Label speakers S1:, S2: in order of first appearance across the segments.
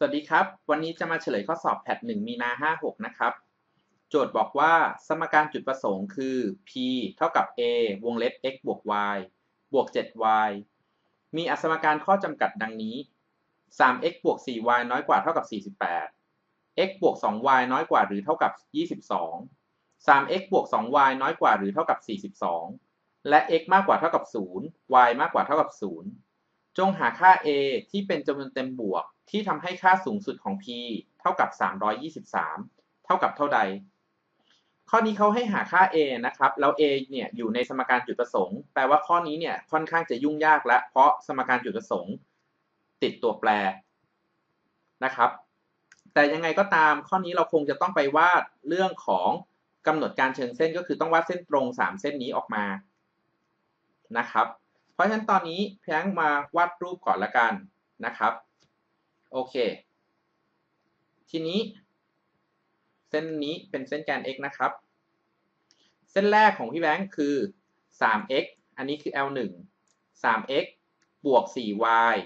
S1: สวัสดีครับ วันนี้จะมาเฉลยข้อสอบแพท1มีนา 56 นะครับ โจทย์บอกว่าสมการจุดประสงค์คือ p เท่ากับ a วงเล็บ x บวก y บวก 7y มีอสมการข้อจำกัดดังนี้ 3x บวก 4y น้อยกว่าเท่ากับ 48 x บวก 2y น้อยกว่าหรือเท่ากับ 22 3x บวก 2y น้อยกว่าหรือเท่ากับ 42 และ x มากกว่าเท่ากับ 0 y มากกว่าเท่ากับ 0 จงหาค่า a ที่เป็นจำนวนเต็มบวก ที่ทำให้ค่าสูงสุดของ p เท่ากับ 323 เท่ากับเท่าใด ข้อนี้เขาให้หาค่า a นะครับ แล้ว a เนี่ยอยู่ในสมการจุดประสงค์ แปลว่าข้อนี้เนี่ยค่อนข้างจะยุ่งยากแล้วเพราะสมการจุดประสงค์ ติดตัวแปรนะครับ แต่ยังไงก็ตามข้อนี้เราคงจะต้องไปวาดเรื่องของกำหนดการเชิงเส้นก็คือต้องวาดเส้นตรง 3 เส้นนี้ออกมานะครับ เพราะฉะนั้นตอนนี้แพงมาวาดรูปก่อนละกันนะครับ โอเค ทีนี้ เส้นนี้เป็นเส้นแกน x นะครับ เส้นแรกของพี่แบงค์คือ 3x อันนี้คือ L1 3x บวก 4y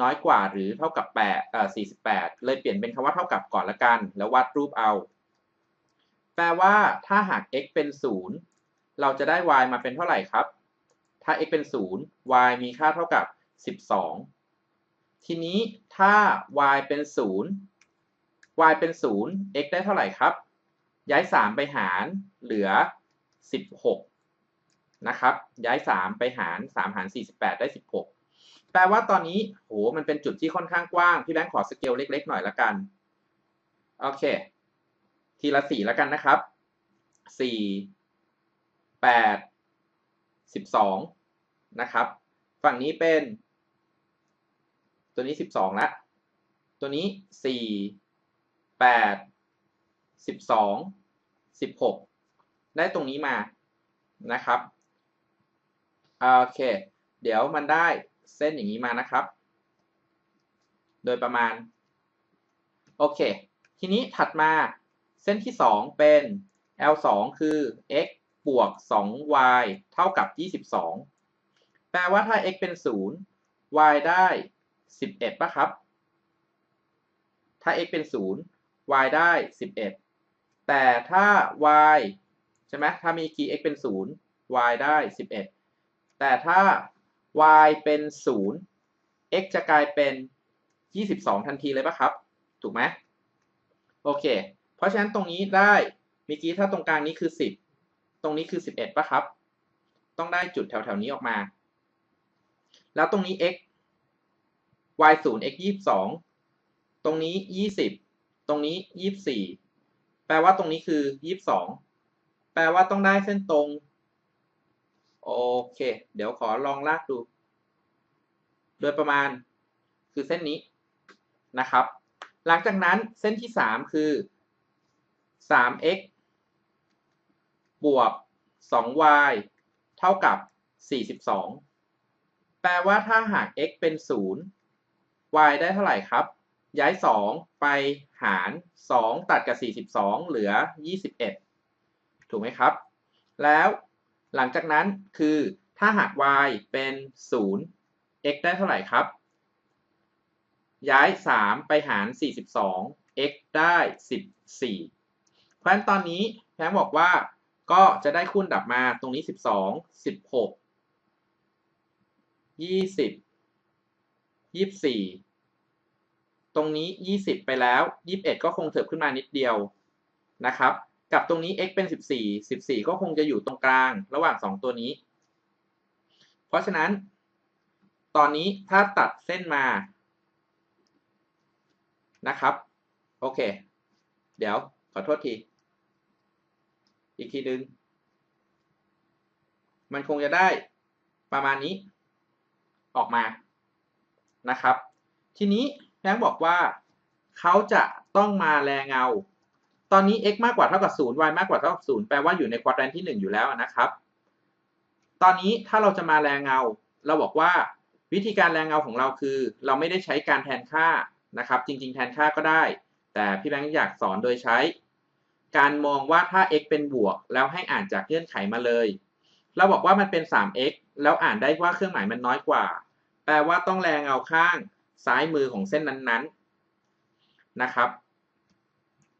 S1: น้อยกว่าหรือเท่ากับ8เอ่อ48 เลยเปลี่ยนเป็นคำว่าเท่ากับก่อนละกัน แล้ววาดรูปเอา แปลว่าถ้าหาก x เป็น 0 เราจะได้ y มาเป็นเท่าไหร่ครับ ถ้า x เป็น 0 y มีค่าเท่ากับ 12 ทีนี้ถ้า y เป็น 0 y เป็น 0 x ได้เท่าไหร่ครับ ย้าย 3 ไปหารเหลือ 16 นะครับ ย้าย 3 ไปหาร 3 หาร 48 ได้ 16 แปลว่าตอนนี้โหมันเป็นจุดที่ค่อนข้างกว้าง พี่แบงค์ขอสเกลเล็ก ๆ หน่อยละกัน โอเค ทีละ 4 แล้วกันนะครับ 4 8 12 นะครับ ฝั่งนี้เป็น ตัวนี้ 12ละตัวนี้ 4 8 12 16 ได้ตรงนี้มานะครับโอเค เดี๋ยวมันได้เส้นอย่างนี้มานะครับ โดยประมาณ โอเค ทีนี้ถัดมาเส้นที่ 2 เป็น L2 คือ x บวก 2y เท่ากับ 22 แปลว่าถ้า x เป็น 0 y ได้ 11ป่ะครับ ถ้า x เป็น 0 y ได้ 11 แต่ถ้า y ใช่ไหมถ้ามีคีย์ x เป็น 0 y ได้ 11 แต่ถ้า y เป็น 0 x จะกลายเป็น 22 ทันทีเลยป่ะครับ ถูกไหมโอเค เพราะฉะนั้นตรงนี้ได้เมื่อกี้ถ้าตรงกลางนี้คือ 10 ตรงนี้คือ 11ป่ะครับ ต้องได้จุดแถวๆนี้ออกมา แล้วตรงนี้ x y 0 x 22 ตรงนี้ 20 ตรงนี้ 24 แปลว่าตรงนี้คือ 22 แปลว่าต้องได้เส้นตรง โอเค เดี๋ยวขอลองลากดู โดยประมาณคือเส้นนี้นะครับ หลังจากนั้นเส้นที่ 3 คือ 3x บวก 2y เท่ากับ 42 แปลว่าถ้าหาก x เป็น 0 y ได้เท่าไหร่ครับ ย้าย 2 ไปหาร 2 ตัดกับ 42 เหลือ 21 ถูกไหมครับ แล้วหลังจากนั้นคือถ้าหาก y เป็น 0 x ได้เท่าไหร่ครับ ย้าย 3 ไปหาร 42 x ได้ 14 เพราะฉะนั้นตอนนี้แพงบอกว่าก็จะได้คูณดับมาตรงนี้ 12 16 20 ยี่สิบสี่ตรงนี้ยี่สิบไปแล้วยี่สิบเอ็ดก็คงเถิบขึ้นมานิดเดียวนะครับ กับตรงนี้ x เป็นสิบสี่สิบสี่ก็คงจะอยู่ตรงกลางระหว่างสองตัวนี้ เพราะฉะนั้น ตอนนี้ถ้าตัดเส้นมานะครับ โอเค เดี๋ยวขอโทษที อีกทีนึงมันคงจะได้ประมาณนี้ออกมา นะครับ ทีนี้แบงค์บอกว่าเขาจะต้องมาแรงเงา ตอนนี้ x มากกว่าเท่ากับ 0 y มากกว่าเท่ากับ 0 แปลว่าอยู่ในควอดแรนที่ 1 อยู่แล้วนะครับ ตอนนี้ถ้าเราจะมาแรงเงา เราบอกว่าวิธีการแรงเงาของเราคือ เราไม่ได้ใช้การแทนค่านะครับ จริง ๆ แทนค่าก็ได้ แต่พี่แบงค์อยากสอนโดยใช้ การมองว่าถ้า x เป็นบวก แล้วให้อ่านจากเงื่อนไขมาเลย เราบอกว่ามันเป็น 3x แล้วอ่านได้ว่าเครื่องหมายมันน้อยกว่า แปลว่าต้องแรงเอาข้างซ้ายมือของเส้นนั้นๆนะครับ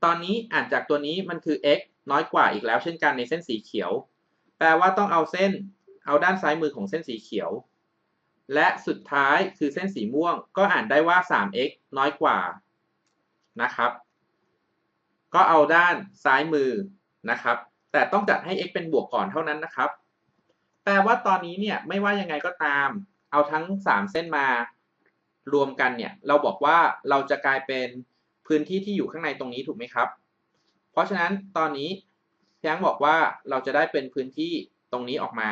S1: ตอนนี้อ่านจากตัวนี้มันคือ x น้อยกว่าอีกแล้วเช่นกันในเส้นสีเขียว แปลว่าต้องเอาเส้นเอาด้านซ้ายมือของเส้นสีเขียว และสุดท้ายคือเส้นสีม่วง ก็อ่านได้ว่า 3x น้อยกว่านะครับ ก็เอาด้านซ้ายมือนะครับ แต่ต้องจัดให้ x เป็นบวกก่อนเท่านั้นนะครับ แปลว่าตอนนี้เนี่ยไม่ว่ายังไงก็ตาม เอาทั้ง 3 เส้นมารวมกันเนี่ย เราบอกว่าเราจะกลายเป็นพื้นที่ที่อยู่ข้างในตรงนี้ถูกไหมครับ เพราะฉะนั้นตอนนี้พี่ยังบอกว่าเราจะได้เป็นพื้นที่ตรงนี้ออกมา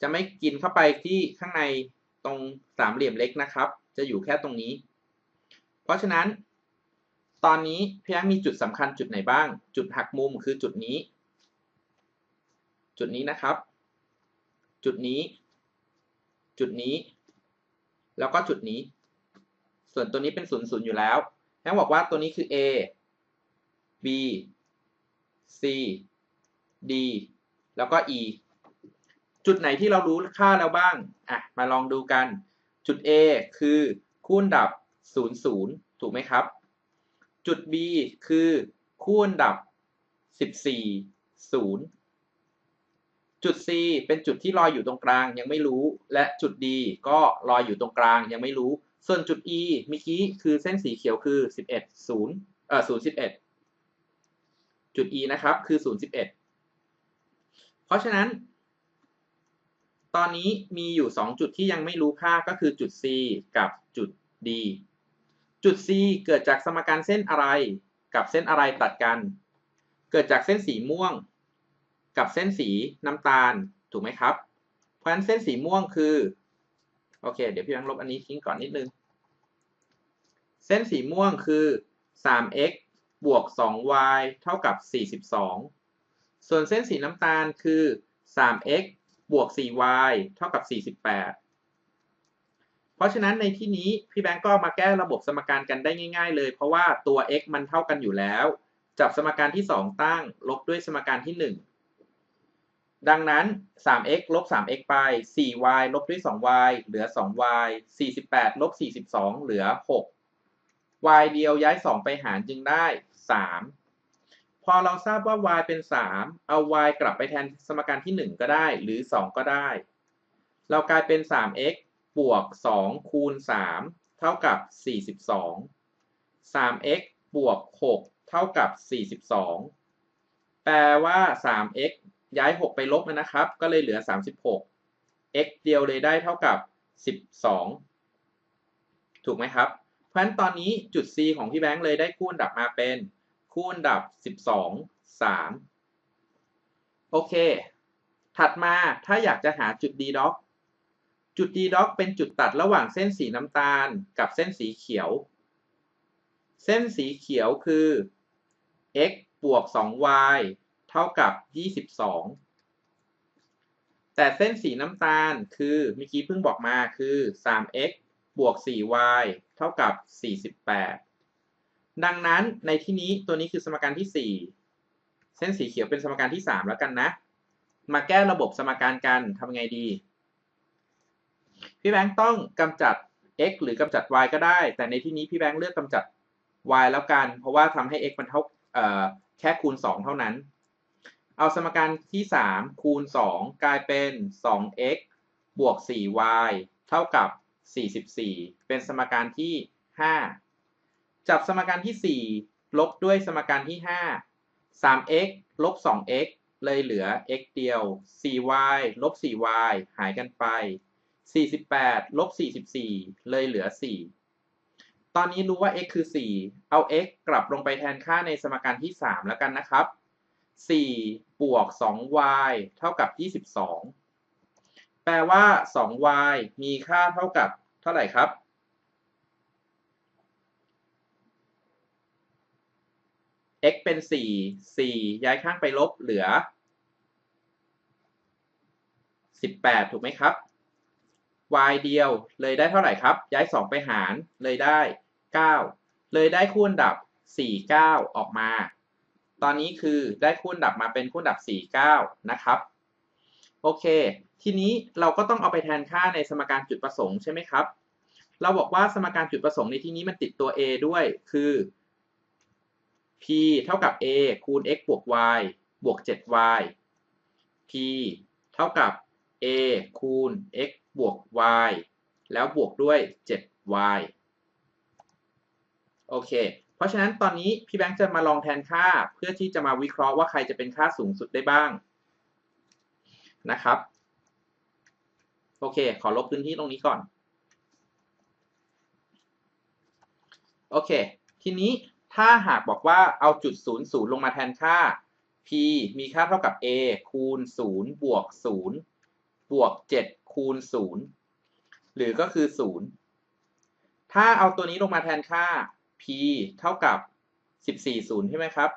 S1: จะไม่กินเข้าไปที่ข้างในตรงสามเหลี่ยมเล็กนะครับ จะอยู่แค่ตรงนี้ เพราะฉะนั้น ตอนนี้พี่ยังมีจุดสำคัญจุดไหนบ้าง จุดหักมุมคือจุดนี้ จุดนี้นะครับ จุดนี้ จุดนี้ แล้วก็จุดนี้ ส่วนตัวนี้เป็นศูนย์ศูนย์อยู่แล้วแ้งบอกว่าตัวนี้คือ A B C D แล้วก็ E จุดไหนที่เรารู้ค่าแล้วบ้าง อะ มาลองดูกัน จุด A คือคูณดับ 0 0 ถูกไหมครับ จุด B คือคูณดับ 14 0 จุด C เป็นจุดที่ลอยอยู่ตรงกลางยังไม่รู้ และจุด D ก็ลอยอยู่ตรงกลางยังไม่รู้ ส่วนจุด E เมื่อกี้คือเส้นสีเขียวคือ 11 0เอ่อ0 11 จุด E นะครับคือ 0 11 เพราะฉะนั้น ตอนนี้มีอยู่ 2 จุดที่ยังไม่รู้ค่าก็คือจุด C กับจุด D จุด C เกิดจากสมการเส้นอะไรกับเส้นอะไรตัดกัน เกิดจากเส้นสีม่วง กับเส้นสีน้ำตาลถูกไหมครับ เพราะฉะนั้นเส้นสีม่วงคือโอเค เดี๋ยวพี่แบงค์ลบอันนี้ทิ้งก่อนนิดนึง เส้นสีม่วงคือ 3x บวก 2y เท่ากับ 42 ส่วนเส้นสีน้ำตาลคือ 3x บวก 4y เท่ากับ 48 เพราะฉะนั้นในที่นี้พี่แบงก์ก็มาแก้ระบบสมการกันได้ง่าย ๆ เลย เพราะว่าตัว x มันเท่ากันอยู่แล้ว จับสมการที่ 2 ตั้ง ลบด้วยสมการที่1 ดังนั้น 3x ลบ 3x ไป 4y ลบด้วย 2y เหลือ 2y 48 ลบ 42 เหลือ 6 y เดียวย้าย 2 ไปหารจึงได้ 3 พอเราทราบว่า y เป็น 3 เอา y กลับไปแทนสมการที่ 1 ก็ได้ หรือ 2 ก็ได้ เรากลายเป็น 3x บวก 2 คูณ 3 เท่ากับ 42 3x บวก 6 เท่ากับ 42 แปลว่า 3x ย้าย 6 ไปลบนะครับ ก็เลยเหลือ 36 x เดียวเลยได้เท่ากับ 12 ถูกไหมครับ เพราะฉะนั้นตอนนี้จุด c ของพี่แบงค์เลยได้คูณดับมาเป็น คูณดับ 12 3 โอเค ถัดมาถ้าอยากจะหาจุด d ด็อกจุด d ด็อกเป็นจุดตัดระหว่างเส้นสีน้ำตาลกับเส้นสีเขียว เส้นสีเขียวคือ x บวก 2y เท่ากับ 22 แต่เส้นสีน้ำตาลคือเมื่อกี้เพิ่งบอกมาคือ 3x บวก 4y เท่ากับ 48 ดังนั้นในที่นี้ตัวนี้คือสมการที่ 4 เส้นสีเขียวเป็นสมการที่ 3 แล้วกันนะ มาแก้ระบบสมการกันทำไงดี พี่แบงค์ต้องกำจัด x หรือกำจัด y ก็ได้ แต่ในที่นี้พี่แบงค์เลือกกำจัด y แล้วกัน เพราะว่าทำให้ x มันเท่าแค่คูณ 2 เท่านั้น เอาสมการที่ 3 คูณ 2 กลายเป็น 2x บวก 4y เท่ากับ 44 เป็นสมการที่ 5 จับสมการที่ 4 ลบด้วยสมการที่ 5 3x ลบ 2x เลยเหลือ x เดียว 4y ลบ 4y หายกันไป 48 ลบ 44 เลยเหลือ 4 ตอนนี้รู้ว่า x คือ 4 เอา x กลับลงไปแทนค่าในสมการที่ 3 แล้วกันนะครับ 4 บวก 2y เท่ากับ 22 แปลว่า 2y มีค่าเท่ากับเท่าไหร่ครับ x เป็น 4 4 ย้ายข้างไปลบเหลือ 18 ถูกไหมครับ y เดียวเลยได้เท่าไหร่ครับ ย้าย 2 ไปหารเลยได้ 9 เลยได้คูณดับ 4 9 ออกมา ตอนนี้คือได้คูณดับมาเป็นคูณดับ 49 นะครับ โอเค ทีนี้เราก็ต้องเอาไปแทนค่าในสมการจุดประสงค์ใช่ไหมครับ เราบอกว่าสมการจุดประสงค์ในที่นี้มันติดตัว a ด้วย คือ p เท่ากับ a คูณ x บวก y บวก 7y p เท่ากับ a คูณ x บวก y แล้วบวกด้วย 7y โอเค เพราะฉะนั้นตอนนี้พี่แบงค์จะมาลองแทนค่าเพื่อที่จะมาวิเคราะห์ว่าใครจะเป็นค่าสูงสุดได้บ้างนะครับ โอเค ขอลบพื้นที่ตรงนี้ก่อน โอเค ทีนี้ถ้าหากบอกว่าเอาจุด 0 0 ลงมาแทนค่า p มีค่าเท่ากับ a คูณ 0 บวก 0 บวก 7 คูณ 0 หรือก็คือ 0 ถ้าเอาตัวนี้ลงมาแทนค่า p เท่ากับ 14 0 ใช่ไหมครับ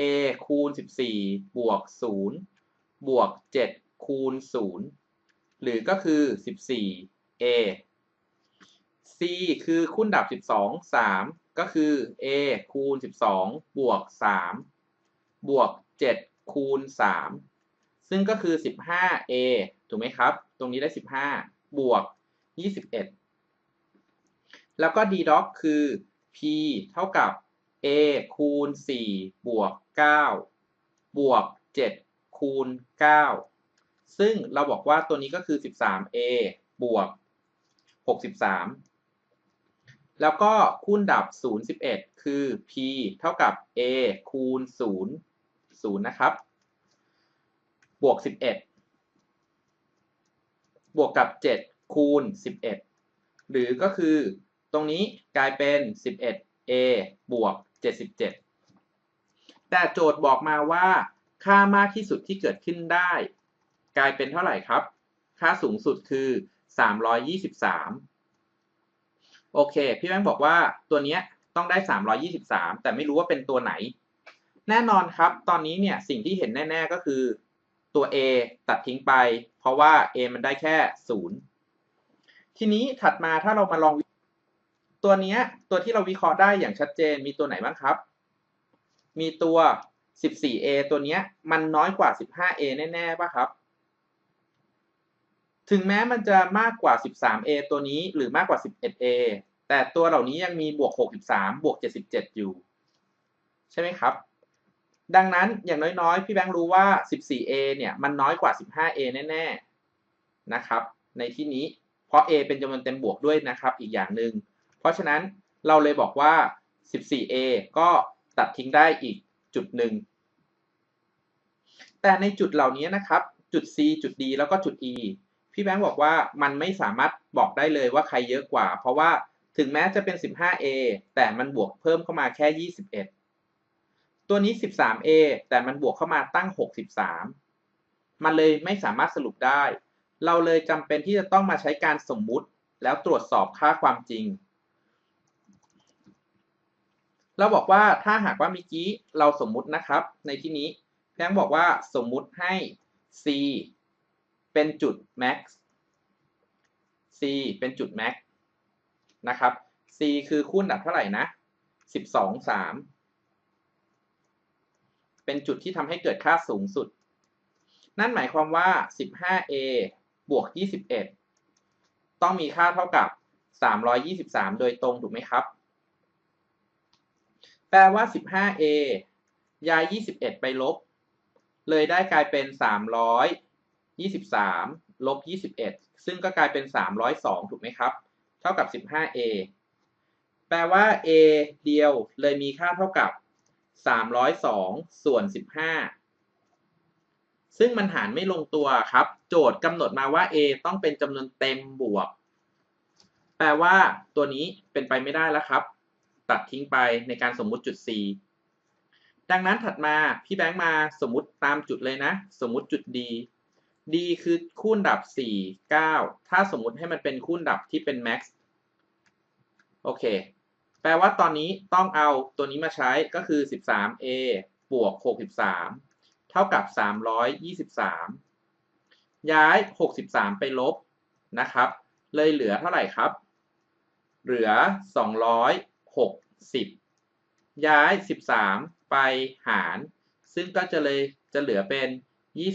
S1: a คูณ 14 บวก 0 บวก 7 คูณ 0 หรือก็คือ 14 a c คือคูณดับ 12 3 ก็คือ a คูณ 12 บวก 3 บวก 7 คูณ 3 ซึ่งก็คือ 15a ถูกไหมครับ ตรงนี้ได้ 15 บวก 21 แล้วก็ d doc คือ p เท่ากับ a คูณ 4 บวก 9 บวก 7 คูณ 9 ซึ่งเราบอกว่าตัวนี้ก็คือ 13a บวก 63 แล้วก็คูณดับ 0 11 คือ p เท่ากับ a คูณ 0 0 นะครับ บวก 11 บวกกับ 7 คูณ 11 หรือก็คือ ตรงนี้กลายเป็น 11a บวก 77 แต่โจทย์บอกมาว่า ค่ามากที่สุดที่เกิดขึ้นได้ กลายเป็นเท่าไหร่ครับ ค่าสูงสุดคือ 323 โอเค พี่แบงค์บอกว่าตัวนี้ต้องได้ 323 แต่ไม่รู้ว่าเป็นตัวไหน แน่นอนครับ ตอนนี้เนี่ยสิ่งที่เห็นแน่ ๆ ก็คือตัว A ตัดทิ้งไป เพราะว่า A มันได้แค่ 0 ทีนี้ถัดมาถ้าเรามาลอง ตัวนี้ตัวที่เราวิเคราะห์ได้อย่างชัดเจนมีตัวไหนบ้างครับ มีตัว 14A ตัวนี้มันน้อยกว่า 15A แน่ๆป่ะครับ ถึงแม้มันจะมากกว่า 13A ตัวนี้หรือมากกว่า 11A แต่ตัวเหล่านี้ยังมีบวก 63 บวก 77 อยู่ ใช่ไหมครับ ดังนั้นอย่างน้อยๆ พี่แบงค์รู้ว่า 14A เนี่ยมันน้อยกว่า 15A แน่ๆนะครับ ในที่นี้เพราะ A เป็นจำนวนเต็มบวกด้วยนะครับ อีกอย่างหนึ่ง เพราะฉะนั้นเราเลยบอกว่า 14A ก็ตัดทิ้งได้อีกจุดหนึ่ง แต่ในจุดเหล่านี้นะครับ จุด C จุด D แล้วก็จุด E พี่แบงค์บอกว่ามันไม่สามารถบอกได้เลยว่าใครเยอะกว่า เพราะว่าถึงแม้จะเป็น 15A แต่มันบวกเพิ่มเข้ามาแค่ 21 ตัวนี้ 13A แต่มันบวกเข้ามาตั้ง 63 มันเลยไม่สามารถสรุปได้ เราเลยจำเป็นที่จะต้องมาใช้การสมมุติแล้วตรวจสอบค่าความจริง เราบอกว่าถ้าหากว่าเมื่อกี้เราสมมุตินะครับ ในที่นี้แพงบอกว่าสมมุติให้ c เป็นจุด max c เป็นจุด max นะครับ c คือคูณดับเท่าไหร่นะ 12 3 เป็นจุดที่ทำให้เกิดค่าสูงสุด นั่นหมายความว่า 15a บวก 21 ต้องมีค่าเท่ากับ 323 โดยตรงถูกไหมครับ แปลว่า 15a ย้าย 21 ไปลบ เลยได้กลายเป็น 323 ลบ 21 ซึ่งก็กลายเป็น 302 ถูกไหมครับ เท่ากับ 15a แปลว่า a เดียวเลยมีค่าเท่ากับ 302 ส่วน 15 ซึ่งมันหารไม่ลงตัวครับ โจทย์กำหนดมาว่า a ต้องเป็นจำนวนเต็มบวก แปลว่าตัวนี้เป็นไปไม่ได้แล้วครับ ตัดทิ้งไปในการสมมุติจุด c ดังนั้นถัดมาพี่แบงค์มาสมมุติตามจุดเลยนะ สมมุติจุด d d คือคูณดับ 4 9 ถ้าสมมุติให้มันเป็นคูณดับที่เป็น max โอเค แปลว่าตอนนี้ต้องเอาตัวนี้มาใช้ก็คือ 13a บวก 63 เท่ากับ 323 ย้าย 63 ไปลบนะครับ เลยเหลือเท่าไหร่ครับ เหลือ 260ย้าย13ไปหาร ซึ่งก็จะเลยจะเหลือเป็น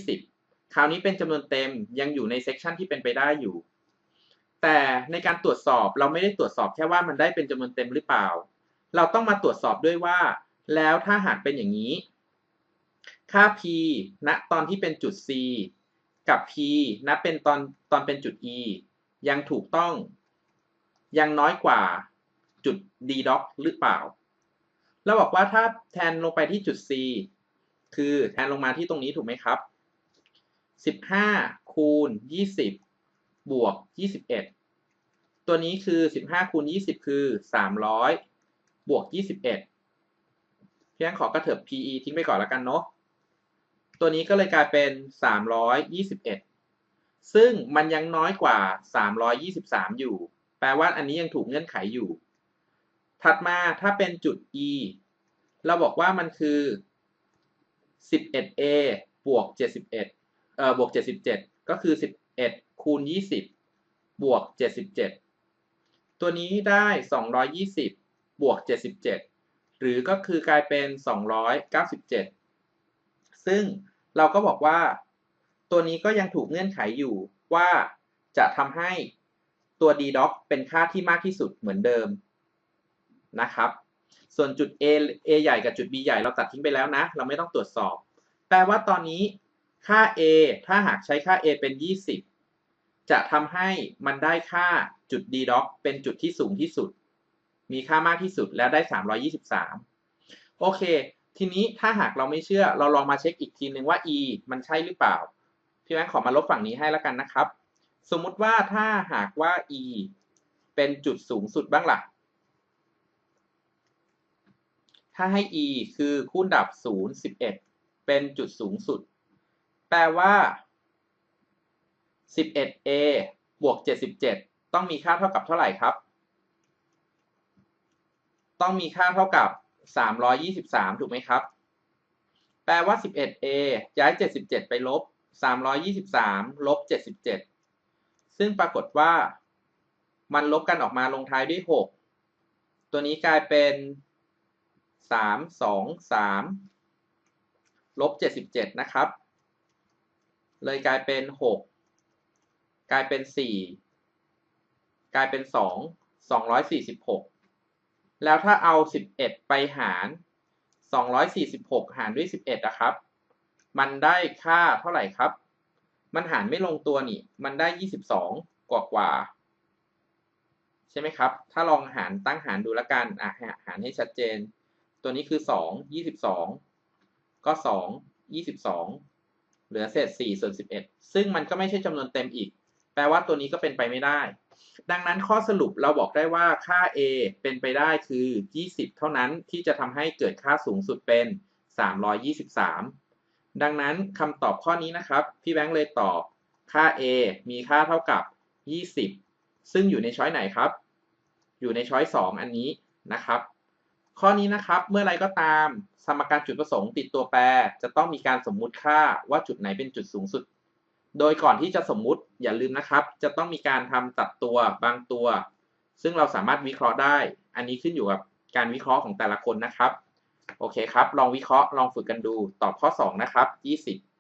S1: 20คราวนี้เป็นจำนวนเต็มยังอยู่ในเซกชันที่เป็นไปได้อยู่ แต่ในการตรวจสอบเราไม่ได้ตรวจสอบแค่ว่ามันได้เป็นจำนวนเต็มหรือเปล่า เราต้องมาตรวจสอบด้วยว่า แล้วถ้าหากเป็นอย่างนี้ ค่า p ณตอนที่เป็นจุด c กับ p ณเป็นตอนตอนเป็นจุด e ยังถูกต้องยังน้อยกว่า จุด d doc หรือเปล่า เราบอกว่าถ้าแทนลงไปที่จุด c คือแทนลงมาที่ตรงนี้ถูกไหมครับ 15 คูณ 20 บวก 21 ตัวนี้คือ 15 คูณ 20 คือ 300 บวก 21 เพียงขอกระเถิบ PE ทิ้งไปก่อนแล้วกันเนาะ ตัวนี้ก็เลยกลายเป็น 321 ซึ่งมันยังน้อยกว่า 323 อยู่ แปลว่าอันนี้ยังถูกเงื่อนไขอยู่ ถัดมาถ้าเป็นจุด E เราบอกว่ามันคือ 11A บวก 71เอ่อบวก 77 ก็คือ 11 คูณ 20 บวก 77 ตัวนี้ได้ 220 บวก 77 หรือก็คือกลายเป็น 297 ซึ่งเราก็บอกว่า ตัวนี้ก็ยังถูกเงื่อนไขอยู่ว่าจะทำให้ตัว d doc เป็นค่าที่มากที่สุดเหมือนเดิม นะครับ ส่วนจุด A A ใหญ่กับจุด B ใหญ่เราตัดทิ้งไปแล้วนะ เราไม่ต้องตรวจสอบ แปลว่าตอนนี้ค่า A ถ้าหากใช้ค่า A เป็น 20 จะทำให้มันได้ค่าจุด d doc เป็นจุดที่สูงที่สุด มีค่ามากที่สุดแล้วได้ 323 โอเค ทีนี้ถ้าหากเราไม่เชื่อเราลองมาเช็คอีกทีนึงว่า e มันใช่หรือเปล่า พี่แม่ขอมาลบฝั่งนี้ให้แล้วกันนะครับ สมมุติว่าถ้าหากว่า e เป็นจุดสูงสุดบ้างล่ะ ถ้าให้ e คือคูณดับ 0 11 เป็นจุดสูงสุด แปลว่า 11a บวก 77 ต้องมีค่าเท่ากับเท่าไหร่ครับ ต้องมีค่าเท่ากับ 323 ถูกไหมครับ แปลว่า 11a ย้าย 77 ไปลบ 323 ลบ 77 ซึ่งปรากฏว่า มันลบกันออกมาลงท้ายด้วย 6 ตัวนี้กลายเป็น 3 2 3ลบ77 นะครับ เลยกลายเป็น 6 กลายเป็น 4 กลายเป็น 2 246 แล้วถ้าเอา 11 ไปหาร 246 หารด้วย 11นะครับ มันได้ค่าเท่าไหร่ครับ มันหารไม่ลงตัวนี่ มันได้ 22 กว่ากว่าใช่ไหมครับ ถ้าลองหารตั้งหารดูแล้วกัน อะ หารให้ชัดเจน ตัวนี้คือ 2 22 ก็ 2 22 เหลือเศษ4ส่วน11 ซึ่งมันก็ไม่ใช่จำนวนเต็มอีก แปลว่าตัวนี้ก็เป็นไปไม่ได้ ดังนั้นข้อสรุปเราบอกได้ว่าค่า a เป็นไปได้คือ 20 เท่านั้นที่จะทำให้เกิดค่าสูงสุดเป็น 323 ดังนั้นคำตอบข้อนี้นะครับ พี่แบงค์เลยตอบค่า a มีค่าเท่ากับ 20 ซึ่งอยู่ในช้อยไหนครับ อยู่ในช้อย 2 อันนี้นะครับ ข้อนี้นะครับ เมื่อไรก็ตาม สมการจุดประสงค์ติดตัวแปร จะต้องมีการสมมุติค่าว่าจุดไหนเป็นจุดสูงสุด โดยก่อนที่จะสมมุติอย่าลืมนะครับ จะต้องมีการทำตัดตัวบางตัว ซึ่งเราสามารถวิเคราะห์ได้ อันนี้ขึ้นอยู่กับการวิเคราะห์ของแต่ละคนนะครับ โอเคครับ ลองวิเคราะห์ลองฝึกกันดู ตอบข้อ 2 นะครับ 20